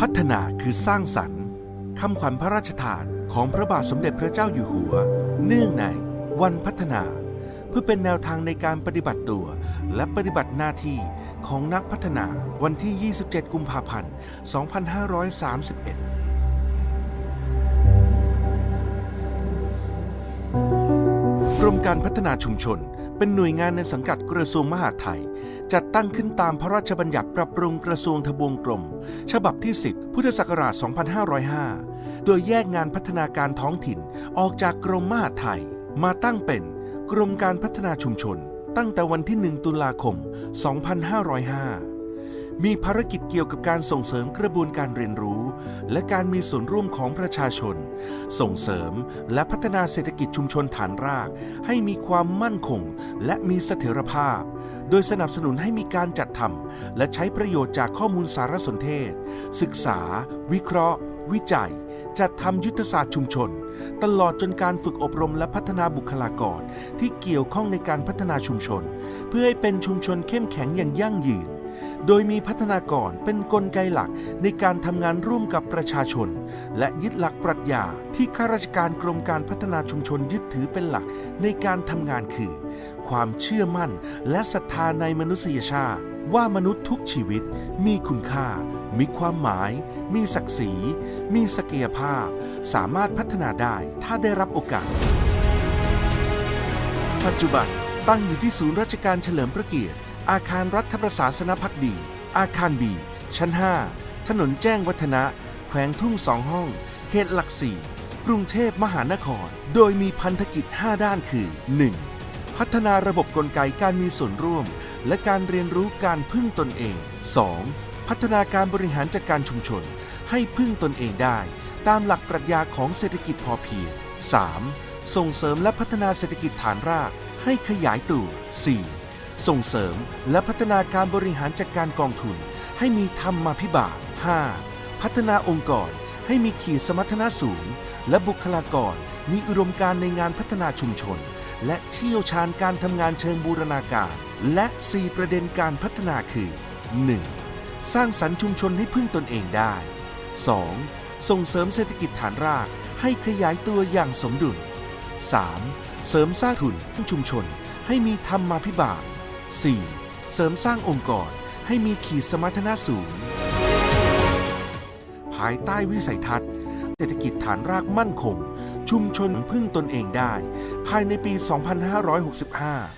พัฒนาคือสร้างสรรค์คำขวัญพระราชทานของพระบาทสมเด็จพระเจ้าอยู่หัว เนื่องในวันพัฒนา เพื่อเป็นแนวทางในการปฏิบัติตัว และปฏิบัติหน้าที่ของนักพัฒนาวันที่ 27 กุมภาพันธ์ 2531กรมการพัฒนาชุมชน เป็นหน่วยงานในสังกัดกระทรวงมหาดไทย จัดตั้งขึ้นตามพระราชบัญญัติปรับปรุงกระทรวงทบวงกรม ฉบับที่ 10 พุทธศักราช 2505 โดยแยกงานพัฒนาการท้องถิ่นออกจากกรมมหาดไทย มาตั้งเป็นกรมการพัฒนาชุมชน ตั้งแต่วันที่ 1 ตุลาคม 2505 มีภารกิจเกี่ยวกับการส่งเสริมกระบวนการเรียนรู้ และการมีส่วนร่วมของประชาชน ส่งเสริมและพัฒนาเศรษฐกิจชุมชนฐานราก ให้มีความมั่นคงและมีเสถียรภาพ โดยสนับสนุนให้มีการจัดทำและใช้ประโยชน์จากข้อมูลสารสนเทศ ศึกษา วิเคราะห์ วิจัย จัดทำยุทธศาสตร์ชุมชน ตลอดจนการฝึกอบรมและพัฒนาบุคลากรที่เกี่ยวข้องในการพัฒนาชุมชน เพื่อให้เป็นชุมชนเข้มแข็งอย่างยั่งยืน โดยมีพัฒนากรเป็นนกลไกหลักในการทำงานร่วมกับประชาชน และยึดหลักปรัชญาที่ข้าราชการกรมการพัฒนาชุมชนยึดถือเป็นหลักในการทำงานคือ ความเชื่อมั่นและศรัทธาในมนุษยชาติ ว่ามนุษย์ทุกชีวิตมีคุณค่า มีความหมาย มีศักดิ์ศรี มีศักยภาพ สามารถพัฒนาได้ถ้าได้รับโอกาส ปัจจุบันตั้งอยู่ที่ศูนย์ราชการเฉลิมพระเกียรติ อาคารรัฐประศาสนพักดี อาคารบี ชั้น 5 ถนนแจ้งวัฒนะ แขวงทุ่งสองห้อง เขตหลักสี่กรุงเทพมหานคร โดยมีพันธกิจ 5 ด้านคือ 1. พัฒนาระบบกลไกการมีส่วนร่วม และการเรียนรู้การพึ่งตนเอง 2. พัฒนาการบริหารจัดการชุมชน ให้พึ่งตนเองได้ ตามหลักปรัชญาของเศรษฐกิจพอเพียง 3. ส่งเสริมและพัฒนาเศรษฐกิจฐานรากให้ขยายตัว 4. ส่งเสริมและพัฒนาการบริหารจัดการกองทุน ให้มีธรรมาภิบาล 5. พัฒนาองค์กร ให้มีขีดสมรรถนะสูง และบุคลากรมีอุดมการณ์ในงานพัฒนาชุมชน และเชี่ยวชาญการทำงานเชิงบูรณาการ และ 4 ประเด็นการพัฒนาคือ 1. สร้างสรรค์ชุมชนให้พึ่งตนเองได้ 2. ส่งเสริมเศรษฐกิจฐานรากให้ขยายตัวอย่างสมดุล 3. เสริมสร้างทุนชุมชนให้มีธรรมาภิบาล 4. เสริมสร้างองค์กรให้มีขีดสมรรถนะสูง ภายใต้วิสัยทัศน์ เศรษฐกิจฐานรากมั่นคง ชุมชนพึ่งตนเองได้ ภายในปี 2565